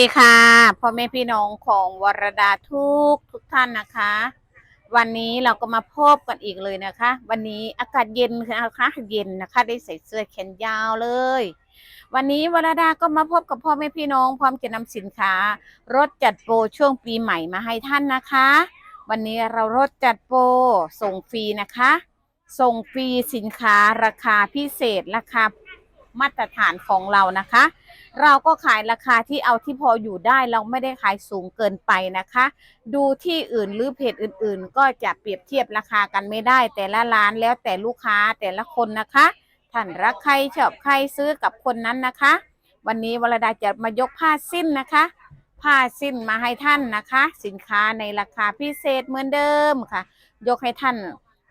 ดีค่ะพ่อแม่พี่น้องของวรดาทุกทุกท่านนะคะ วันนี้เราก็มาพบกันอีกเลยนะคะ วันนี้อากาศเย็นนะคะเย็นนะคะ ได้ใส่เสื้อแขนยาวเลย วันนี้วรดาก็มาพบกับพ่อแม่พี่น้อง พร้อมจะนำสินค้ารถจัดโปรช่วงปีใหม่มาให้ท่านนะคะ วันนี้เรารถจัดโปรส่งฟรีนะคะ ส่งฟรีสินค้าราคาพิเศษราคามาตรฐานของเรานะคะ เราก็ขายราคาที่เอาที่พออยู่ได้เราไม่ได้ขายสูงเกินไปนะคะ ดูที่อื่นหรือเพจอื่นๆ ก็จะเปรียบเทียบราคากันไม่ได้ แต่ละร้านแล้วแต่ลูกค้าแต่ละคนนะคะท่านรักใครชอบใครซื้อกับคนนั้นนะคะ วันนี้วรดาจะมายกผ้าสิ้นนะคะ ผ้าสิ้นมาให้ท่านนะคะ สินค้าในราคาพิเศษเหมือนเดิมค่ะ ยกให้ท่าน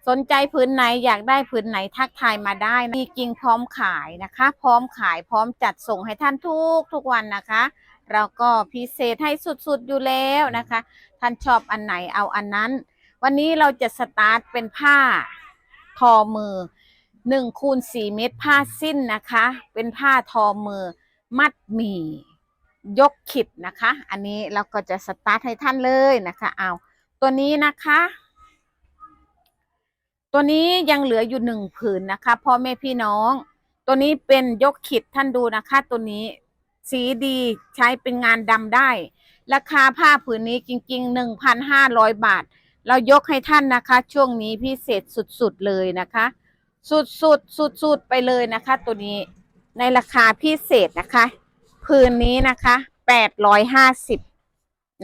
สนใจพื้นไหนอยากได้พื้นไหนทักทายมาได้มีกิ่งพร้อมขายนะคะ พร้อมขายพร้อมจัดส่งให้ท่านทุกทุกวันนะคะ เราก็พิเศษให้สุดๆอยู่แล้วนะคะ ท่านชอบอันไหนเอาอันนั้น วันนี้เราจะสตาร์ทเป็นผ้าทอมือหนึ่งคูณสี่เมตรผ้าสิ้นนะคะ เป็นผ้าทอมือ มัดหมี่ยกขิดนะคะ อันนี้เราก็จะสตาร์ทให้ท่านเลยนะคะ เอาตัวนี้นะคะ ตัวนี้ยังเหลืออยู่หนึ่งผืนนะคะพ่อแม่พี่น้อง ตัวนี้เป็นยกขิดท่านดูนะคะ ตัวนี้สีดีใช้เป็นงานดำได้ ราคาผ้าผืนนี้จริงๆหนึ่งพันห้าร้อยบาท เรายกให้ท่านนะคะ ช่วงนี้พิเศษสุดๆเลยนะคะ สุดๆสุดๆไปเลยนะคะ ตัวนี้ในราคาพิเศษนะคะ ผืนนี้นะคะแปดร้อยห้าสิบ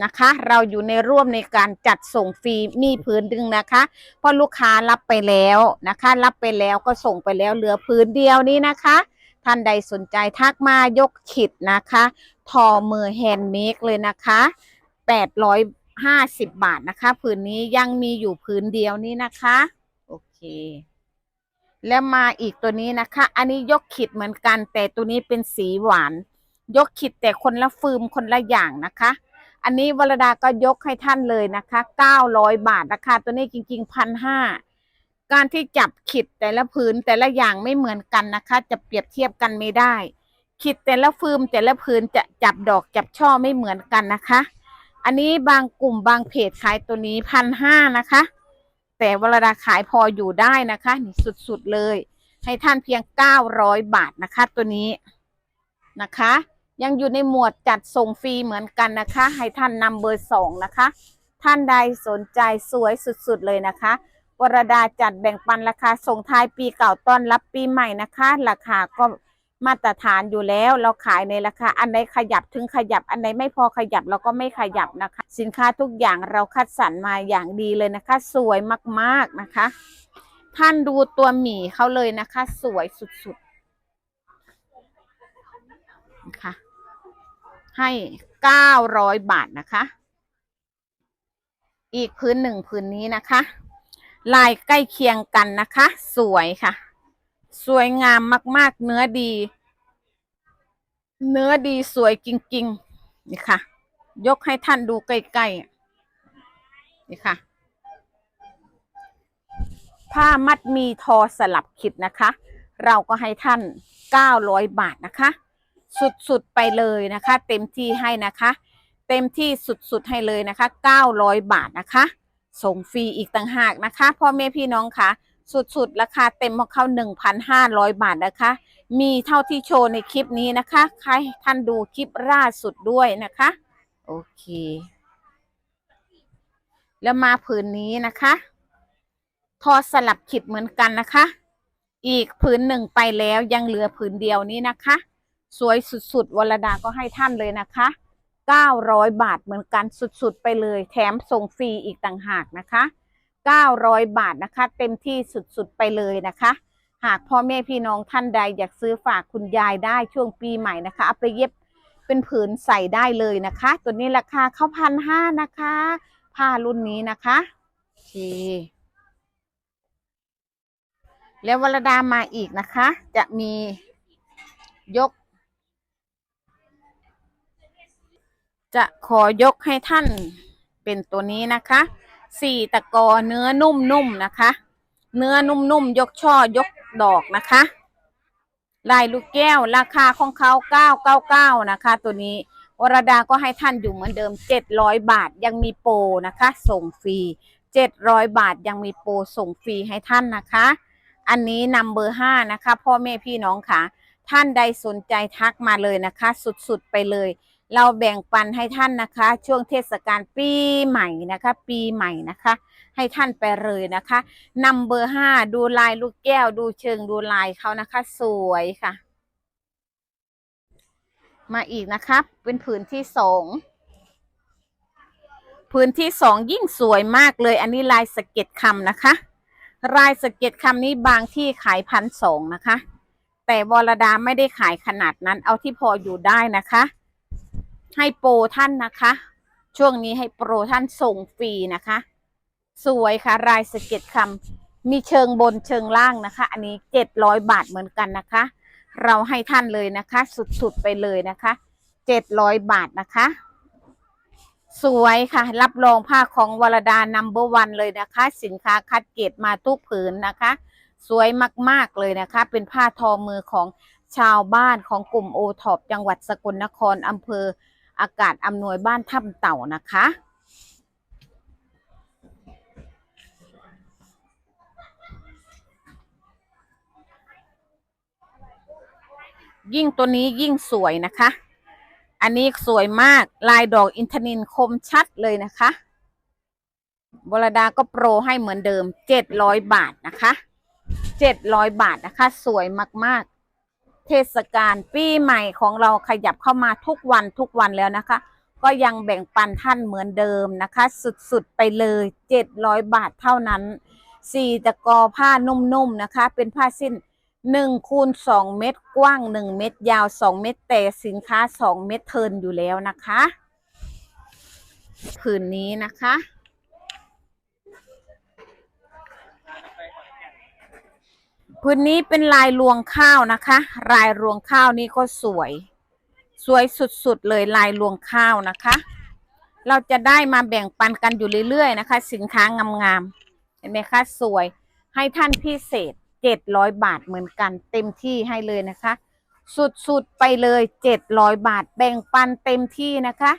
นะคะ เราอยู่ในร่วมในการจัดส่งฟรีมีผืนดึงนะคะเพราะลูกค้ารับไปแล้วนะคะ รับไปแล้วก็ส่งไปแล้วเหลือผืนเดียวนี้นะคะ ท่านใดสนใจทักมายกขิดนะคะ ทอมือแฮนด์เมดเลยนะคะ850 บาทนะคะผืนนี้ยังมีอยู่ผืนเดียวนี้นะคะ โอเค แล้วมาอีกตัวนี้นะคะ อันนี้ยกขิดเหมือนกัน แต่ตัวนี้เป็นสีหวาน ยกขิดแต่คนละฟืมคนละอย่างนะคะ อันนี้วรดาก็ยกให้ท่านเลยนะคะ900บาทราคาตัวนี้จริงๆพันห้าการที่จับขิดแต่ละพื้นแต่ละอย่างไม่เหมือนกันนะคะ จะเปรียบเทียบกันไม่ได้ ขิดแต่ละฟืมแต่ละพื้นจะจับดอกจับช่อไม่เหมือนกันนะคะ อันนี้บางกลุ่มบางเพจขายตัวนี้พันห้านะคะ แต่วรดาขายพออยู่ได้นะคะนี่สุดๆเลย ให้ท่านเพียง900บาทนะคะ ตัวนี้นะคะ ยังอยู่ในหมวดจัดส่งฟรีเหมือนกันนะคะ ให้ท่านนำเบอร์สองนะคะ ท่านใดสนใจสวยสุดๆเลยนะคะวรดาจัดแบ่งปันราคาส่งท้ายปีเก่าต้อนรับปีใหม่นะคะ ราคาก็มาตรฐานอยู่แล้ว เราขายในราคาอันไหนขยับถึงขยับอันไหนไม่พอขยับเราก็ไม่ขยับนะคะ สินค้าทุกอย่างเราคัดสรรมาอย่างดีเลยนะคะ สวยมากๆนะคะ ท่านดูตัวหมี่เขาเลยนะคะ สวยสุดๆนะคะ ให้เก้าร้อยบาทนะคะ อีกพื้นหนึ่งพื้นนี้นะคะ ลายใกล้เคียงกันนะคะ สวยค่ะ สวยงามมาก ๆ เนื้อดี เนื้อดีสวยจริง ๆ นี่ค่ะ ยกให้ท่านดูใกล้ๆนี่ค่ะ ผ้ามัดมีทอสลับขิดนะคะ เราก็ให้ท่าน900บาทนะคะ สุดๆไปเลยนะคะ เต็มที่ให้นะคะ เต็มที่สุดๆให้เลยนะคะ 900 บาทนะคะ ส่งฟรีอีกต่างหากนะคะพ่อแม่พี่น้องคะสุดๆราคาเต็มของเขา1,500 บาทนะคะ มีเท่าที่โชว์ในคลิปนี้นะคะ ใครท่านดูคลิปล่าสุดด้วยนะคะ โอเค แล้วมาผืนนี้นะคะทอสลับขิดเหมือนกันนะคะ อีกผืนหนึ่งไปแล้วยังเหลือผืนเดียวนี้นะคะ สวยสุดๆวรดาก็ให้ท่านเลยนะคะ 900 บาทเหมือนกันสุดๆไปเลย แถมส่งฟรีอีกต่างหากนะคะ 900 บาทนะคะ เต็มที่สุดๆไปเลยนะคะ หากพ่อแม่พี่น้องท่านใดอยากซื้อฝากคุณยายได้ช่วงปีใหม่นะคะเอาไปเย็บเป็นผืนใส่ได้เลยนะคะ ตัวนี้ราคาเข้าพันห้านะคะผ้ารุ่นนี้นะคะโอเคแล้ววรดามาอีกนะคะ จะมียก จะขอยกให้ท่านเป็นตัวนี้นะคะสี่ตะกอเนื้อนุ่มๆนะคะ เนื้อนุ่มๆยกช่อยกดอกนะคะลายลูกแก้วราคาของเขาเก้าเก้าเก้านะคะ ตัวนี้วรดาก็ให้ท่านอยู่เหมือนเดิม 700 บาทยังมีโปรนะคะ ส่งฟรี 700 บาทยังมีโปรส่งฟรีให้ท่านนะคะ อันนี้นำเบอร์5นะคะ พ่อแม่พี่น้องค่ะ ท่านใดสนใจทักมาเลยนะคะ สุดๆไปเลย เราแบ่งปันให้ท่านนะคะ ช่วงเทศกาลปีใหม่นะคะ ปีใหม่นะคะ ให้ท่านไปเลยนะคะนำเบอร์ห้าดูลายลูกแก้ว ดูเชิงดูลายเขานะคะ สวยค่ะ มาอีกนะครับเป็นผืนที่สองผืนที่สองยิ่งสวยมากเลย อันนี้ลายสเก็ดคำนะคะ ลายสเก็ดคำนี้บางที่ขายพันสองนะคะ แต่วรดาไม่ได้ขายขนาดนั้น เอาที่พออยู่ได้นะคะ ให้โปรท่านนะคะ ช่วงนี้ให้โปรท่านส่งฟรีนะคะ สวยค่ะลายสเก็ดคำมีเชิงบนเชิงล่างนะคะ อันนี้เจ็ดร้อยบาทเหมือนกันนะคะ เราให้ท่านเลยนะคะ สุดๆไปเลยนะคะเจ็ดร้อยบาทนะคะ สวยค่ะ รับรองผ้าของวรดานัมเบอร์วันเลยนะคะ สินค้าคัดเกรดมาทุกผืนนะคะ สวยมากๆเลยนะคะ เป็นผ้าทอมือของชาวบ้านของกลุ่มโอท็อปจังหวัดสกลนครอำเภอ อากาศอำนวยบ้านถ้ำเต่านะคะ ยิ่งตัวนี้ยิ่งสวยนะคะ อันนี้สวยมากลายดอกอินทนินคมชัดเลยนะคะบรดาก็โปรให้เหมือนเดิมเจ็ดร้อยบาทนะคะเจ็ดร้อยบาทนะคะ สวยมากๆ เทศกาลปีใหม่ของเราขยับเข้ามาทุกวันทุกวันแล้วนะคะ ก็ยังแบ่งปันท่านเหมือนเดิมนะคะ สุดๆไปเลยเจ็ดร้อยบาทเท่านั้นสี่ตะกอผ้านุ่มๆนะคะ เป็นผ้าสิ้นหนึ่งคูณสองเมตรกว้างหนึ่งเมตรยาวสองเมตรแต่สินค้าสองเมตรเทินอยู่แล้วนะคะ ผืนนี้นะคะ พื้นนี้เป็นลายรวงข้าวนะคะ ลายรวงข้าวนี่ก็สวย สวยสุดๆเลยลายรวงข้าวนะคะ เราจะได้มาแบ่งปันกันอยู่เรื่อยๆนะคะ สินค้างามๆเห็นไหมคะสวย ให้ท่านพิเศษเจ็ดร้อยบาทเหมือนกัน เต็มที่ให้เลยนะคะ สุดๆไปเลยเจ็ดร้อยบาทแบ่งปันเต็มที่นะคะ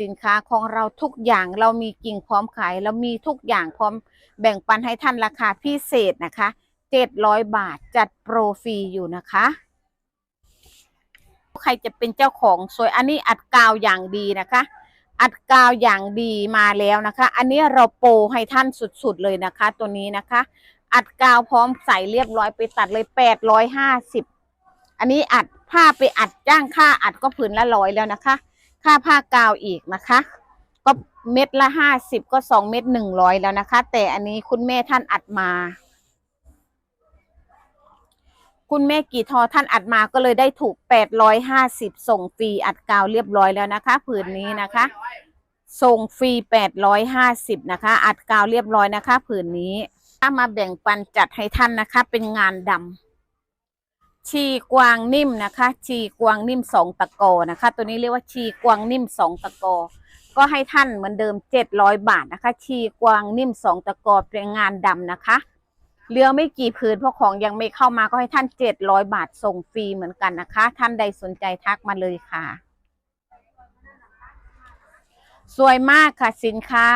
สินค้าของเราทุกอย่างเรามีกิ่งพร้อมขาย เรามีทุกอย่างพร้อมแบ่งปันให้ท่านราคาพิเศษนะคะ เจ็ดร้อยบาทจัดโปรฟรีอยู่นะคะ ใครจะเป็นเจ้าของสวยอันนี้อัดกาวอย่างดีนะคะ อัดกาวอย่างดีมาแล้วนะคะ อันนี้เราโปรให้ท่านสุดๆเลยนะคะ ตัวนี้นะคะ อัดกาวพร้อมใส่เรียบร้อยไปตัดเลยแปดร้อยห้าสิบอันนี้อัดผ้าไปอัดจ้างค่าอัดก็ผืนละร้อยแล้วนะคะ ค่าผ้ากาวอีกนะคะก็เม็ดละห้าสิบก็สองเม็ดหนึ่งร้อยแล้วนะคะ แต่อันนี้คุณแม่ท่านอัดมา คุณแม่กี่ทอท่านอัดมาก็เลยได้ถูกแปดร้อยห้าสิบส่งฟรีอัดกาวเรียบร้อยแล้วนะคะ ผืนนี้นะคะ ส่งฟรีแปดร้อยห้าสิบนะคะ อัดกาวเรียบร้อยนะคะ ผืนนี้ถ้ามาแบ่งปันจัดให้ท่านนะคะ เป็นงานดำชีกวางนิ่มนะคะ ชีกวางนิ่มสองตะกอนะคะ ตัวนี้เรียกว่าชีกวางนิ่มสองตะกอ ก็ให้ท่านเหมือนเดิมเจ็ดร้อยบาทนะคะ ชีกวางนิ่มสองตะกอเป็นงานดำนะคะ เหลือไม่กี่ผืนเพราะของยังไม่เข้ามาก็ให้ท่านเจ็ดร้อยบาทส่งฟรีเหมือนกันนะคะ ท่านใดสนใจทักมาเลยค่ะ สวยมากค่ะสินค้า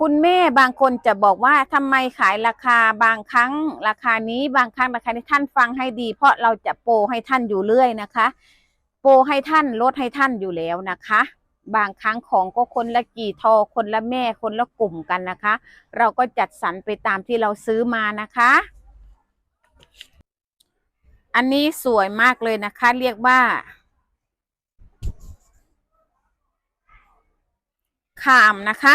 คุณแม่บางคนจะบอกว่าทำไมขายราคาบางครั้งราคานี้บางครั้งราคานี้ท่านฟังให้ดี เพราะเราจะโปรให้ท่านอยู่เรื่อยนะคะ โปรให้ท่านลดให้ท่านอยู่แล้วนะคะ บางครั้งของก็คนละกี่ทอคนละแม่คนละกลุ่มกันนะคะ เราก็จัดสรรไปตามที่เราซื้อมานะคะ อันนี้สวยมากเลยนะคะ เรียกว่า ขามนะคะ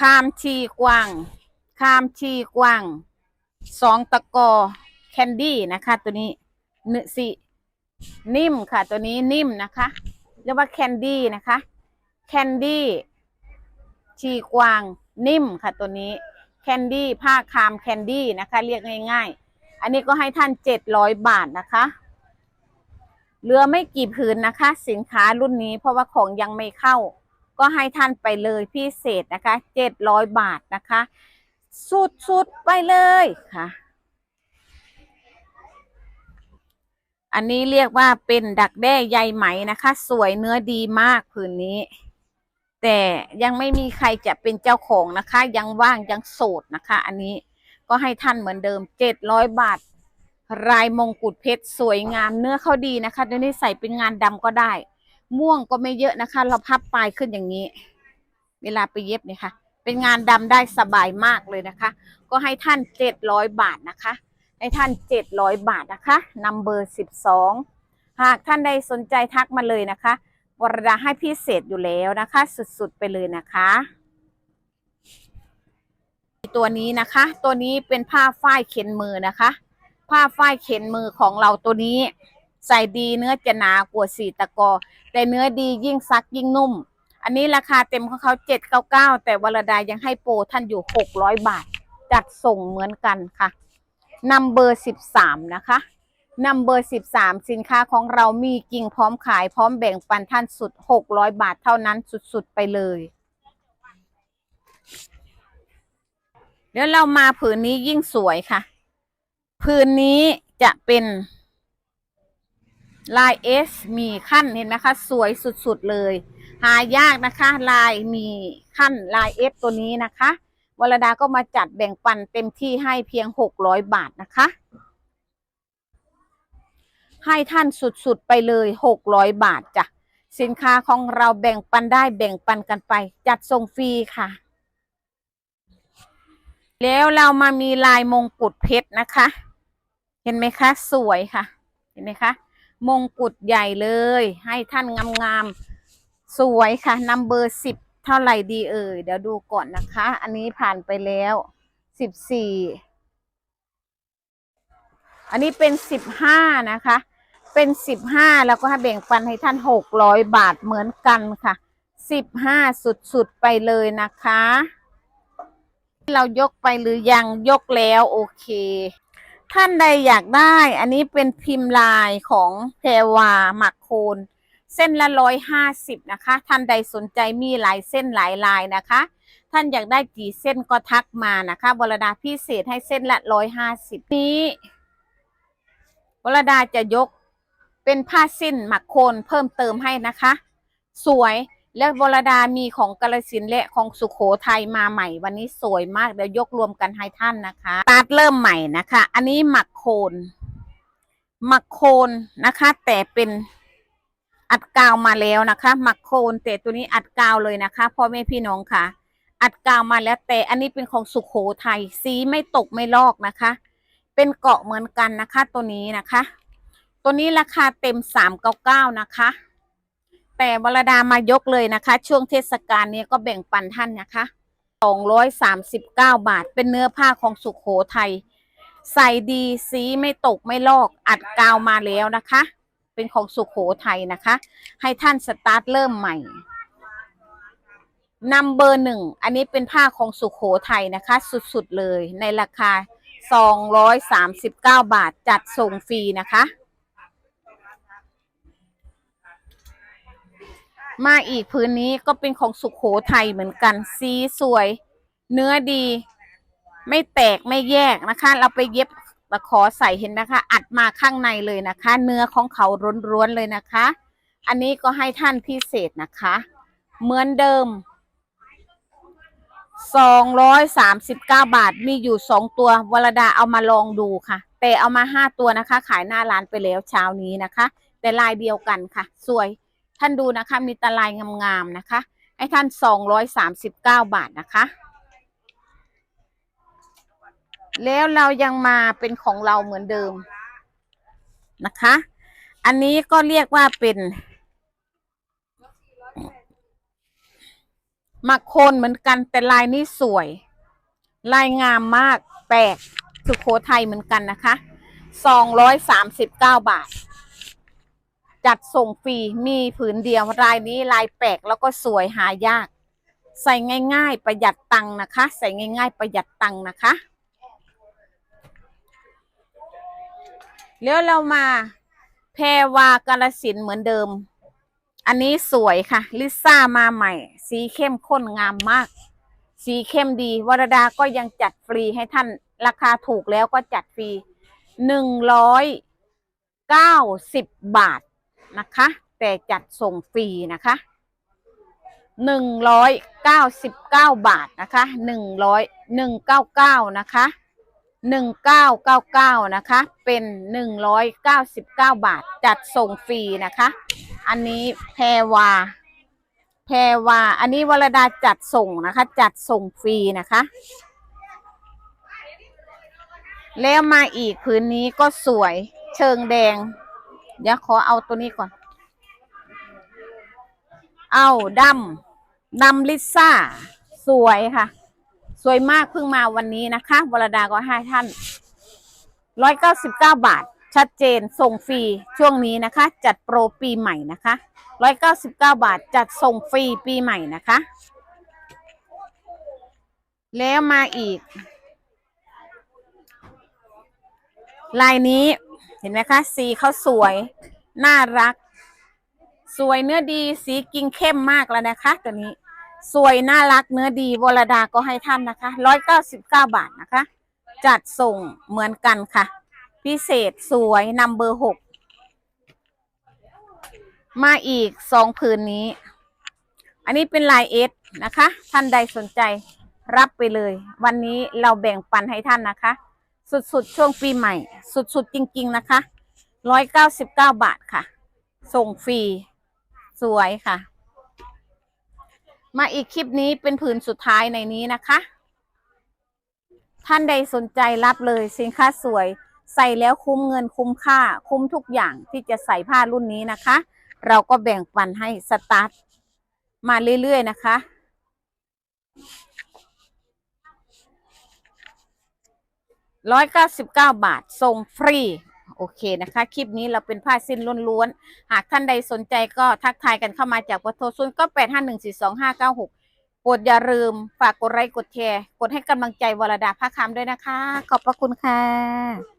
คามชีกวางคามชีกวางสองตะกอแคนดี้นะคะ ตัวนี้เนื้อสินิ่มค่ะ ตัวนี้นิ่มนะคะ เรียกว่าแคนดี้นะคะแคนดี้ชีกวางนิ่มค่ะตัวนี้แคนดี้ผ้าคามแคนดี้นะคะ เรียกง่ายๆ อันนี้ก็ให้ท่านเจ็ดร้อยบาทนะคะเหลือไม่กี่ผืนนะคะ สินค้ารุ่นนี้เพราะว่าของยังไม่เข้า ก็ให้ท่านไปเลยพิเศษนะคะเจ็ดร้อยบาทนะคะ สุดๆไปเลยค่ะ อันนี้เรียกว่าเป็นดักแด้ใยไหมนะคะ สวยเนื้อดีมากผืนนี้ แต่ยังไม่มีใครจะเป็นเจ้าของนะคะ ยังว่างยังโสดนะคะ อันนี้ก็ให้ท่านเหมือนเดิมเจ็ดร้อยบาทลายมงกุฎเพชรสวยงามเนื้อเขาดีนะคะเดี๋ยวนี้ใส่เป็นงานดำก็ได้ ม่วงก็ไม่เยอะนะคะ เราพับปลายขึ้นอย่างนี้ เวลาไปเย็บเนี่ยค่ะ เป็นงานดำได้สบายมากเลยนะคะ ก็ให้ท่านเจ็ดร้อยบาทนะคะ ให้ท่านเจ็ดร้อยบาทนะคะนัมเบอร์สิบสองหากท่านใดสนใจทักมาเลยนะคะวรดาให้พิเศษอยู่แล้วนะคะ สุดๆไปเลยนะคะตัวนี้นะคะ ตัวนี้เป็นผ้าฝ้ายเข็นมือนะคะ ผ้าฝ้ายเข็นมือของเราตัวนี้ ใส่ดีเนื้อจะหนากว่าสีตะกอ แต่เนื้อดียิ่งซักยิ่งนุ่ม อันนี้ราคาเต็มของเขาเจ็ดเก้าเก้าแต่วรดายังให้โปรท่านอยู่หกร้อยบาท จัดส่งเหมือนกันค่ะ นัมเบอร์สิบสามนะคะนัมเบอร์สิบสามสินค้าของเรามีกิ่งพร้อมขายพร้อมแบ่งปันท่านสุดหกร้อยบาทเท่านั้นสุดๆไปเลยเดี๋ยวเรามาผืนนี้ยิ่งสวยค่ะ ผืนนี้จะเป็นลายเอสมีขั้นเห็นไหมคะ สวยสุดๆเลย หายากนะคะ ลายมีขั้นลายเอสตัวนี้นะคะ วรดาก็มาจัดแบ่งปันเต็มที่ให้เพียงหกร้อยบาทนะคะ ให้ท่านสุดๆไปเลยหกร้อยบาทจ้ะสินค้าของเราแบ่งปันได้แบ่งปันกันไป จัดส่งฟรีค่ะ แล้วเรามามีลายมงกุฎเพชรนะคะ เห็นไหมคะ สวยค่ะ เห็นไหมคะ มงกุฎใหญ่เลย ให้ท่านงามๆสวยค่ะนัมเบอร์สิบ เท่าไหร่ดีเอ่ยเดี๋ยวดูก่อนนะคะ อันนี้ผ่านไปแล้วสิบสี่อันนี้เป็นสิบห้านะคะ เป็นสิบห้าแล้วก็ให้แบ่งปันให้ท่านหกร้อยบาทเหมือนกันค่ะสิบห้าสุดๆไปเลยนะคะ เรายกไปหรือยังยกแล้วโอเค ท่านใดอยากได้ อันนี้เป็นพิมพ์ลายของแพรวาหมักโคน เส้นละร้อยห้าสิบนะคะ ท่านใดสนใจมีหลายเส้นหลายลายนะคะ ท่านอยากได้กี่เส้นก็ทักมานะคะวรดาพิเศษให้เส้นละร้อยห้าสิบนี้วรดาจะยกเป็นผ้าสิ้นหมักโคนเพิ่มเติมให้นะคะ สวยและวรดามีของกาลสินและของสุขโขทัยมาใหม่ วันนี้สวยมากเดี๋ยวยกรวมกันให้ท่านนะคะตาร์ทเริ่มใหม่นะคะ อันนี้หมักโคนหมักโคนนะคะ แต่เป็น อัดกาวมาแล้วนะคะหมักโคนแต่ตัวนี้อัดกาวเลยนะคะพ่อแม่พี่น้องค่ะ อัดกาวมาแล้วแต่อันนี้เป็นของสุขโขทัยสีไม่ตกไม่ลอกนะคะ เป็นเกาะเหมือนกันนะคะ ตัวนี้นะคะ ตัวนี้ราคาเต็มสามเก้าเก้านะคะ แต่วรดามายกเลยนะคะ ช่วงเทศกาลนี้ก็แบ่งปันท่านนะคะสองร้อยสามสิบเก้าบาท เป็นเนื้อผ้าของสุขโขทัยใส่ดีสีไม่ตกไม่ลอกอัดกาวมาแล้วนะคะ เป็นของสุขโขทัยนะคะ ให้ท่านสตาร์ทเริ่มใหม่นัมเบอร์หนึ่ง อันนี้เป็นผ้าของสุขโขทัยนะคะ สุดๆเลยในราคา 239 บาทจัดส่งฟรีนะคะ มาอีกพื้นนี้ก็เป็นของสุขโขทัยเหมือนกัน สีสวย เนื้อดี ไม่แตกไม่แยกนะคะ เราไปเย็บ ขอใส่เห็นนะคะ อัดมาข้างในเลยนะคะ เนื้อของเขาร้วนๆเลยนะคะ อันนี้ก็ให้ท่านพิเศษนะคะ เหมือนเดิมสองร้อยสามสิบเก้าบาทมีอยู่สองตัววรดาเอามาลองดูค่ะ แต่เอามาห้าตัวนะคะ ขายหน้าร้านไปแล้วเช้านี้นะคะ แต่ลายเดียวกันค่ะ สวยท่านดูนะคะมีตะลายงามๆนะคะ ให้ท่านสองร้อยสามสิบเก้าบาทนะคะ แล้วเรายังมาเป็นของเราเหมือนเดิมนะคะ อันนี้ก็เรียกว่าเป็นมักโคนเหมือนกันแต่ลายนี้สวย ลายงามมากแปลกสุโขทัยเหมือนกันนะคะสองร้อยสามสิบเก้าบาท จัดส่งฟรีมีผืนเดียวลายนี้ลายแปลกแล้วก็สวยหายาก ใส่ง่าย ๆ ประหยัดตังค์นะคะ ใส่ง่าย ๆ ประหยัดตังค์นะคะ แล้วเรามาแพรวากาลสินเหมือนเดิม อันนี้สวยค่ะ ลิซ่ามาใหม่ สีเข้มข้นงามมาก สีเข้มดีวรดาก็ยังจัดฟรีให้ท่านราคาถูกแล้วก็จัดฟรีหนึ่งร้อยเก้าสิบบาทนะคะ แต่จัดส่งฟรีนะคะหนึ่งร้อยเก้าสิบเก้าบาทนะคะหนึ่งร้อยหนึ่งเก้าเก้านะคะ หนึ่งเก้าเก้าเก้านะคะ เป็นหนึ่งร้อยเก้าสิบเก้าบาท จัดส่งฟรีนะคะ อันนี้แพรวา แพรวา อันนี้วรดาจัดส่งนะคะ จัดส่งฟรีนะคะ แล้วมาอีกผืนนี้ก็สวย เชิงแดง เดี๋ยวขอเอาตัวนี้ก่อน เอาดำดำลิซ่า สวยค่ะ สวยมากเพิ่งมาวันนี้นะคะวรดาก็ให้ท่านร้อยเก้าสิบเก้าบาท ชัดเจนส่งฟรีช่วงนี้นะคะ จัดโปรปีใหม่นะคะร้อยเก้าสิบเก้าบาท จัดส่งฟรีปีใหม่นะคะ แล้วมาอีก ลายนี้เห็นไหมคะ สีเขาสวย น่ารัก สวยเนื้อดีสีกิงเข้มมากแล้วนะคะ ตัวนี้ สวยน่ารักเนื้อดีวรดาก็ให้ท่านนะคะร้อยเก้าสิบเก้าบาทนะคะ จัดส่งเหมือนกันค่ะ พิเศษสวยนัมเบอร์หกมาอีกสองผืนนี้ อันนี้เป็นลายเอสนะคะ ท่านใดสนใจรับไปเลย วันนี้เราแบ่งปันให้ท่านนะคะ สุดๆ ช่วงปีใหม่ สุดๆ จริง ๆ นะคะร้อยเก้าสิบเก้าบาทค่ะ ส่งฟรี สวยค่ะ มาอีกคลิปนี้เป็นผืนสุดท้ายในนี้นะคะ ท่านใดสนใจรับเลยสินค้าสวย ใส่แล้วคุ้มเงินคุ้มค่า คุ้มทุกอย่างที่จะใส่ผ้ารุ่นนี้นะคะ เราก็แบ่งปันให้สตาร์ทมาเรื่อยๆนะคะร้อยเก้าสิบเก้าบาทส่งฟรี โอเคนะคะ คลิปนี้เราเป็นผ้าสิ้นล้วนๆ หากท่านใดสนใจก็ทักทายกันเข้ามาจากปโทรศูนย์ก็แปดห้าหนึ่งสี่สองห้าเก้าหกโปรดอย่าลืม ฝากกดไลค์กดแชร์ กดให้กำลังใจวรดาผ้าคำด้วยนะคะ ขอบพระคุณค่ะ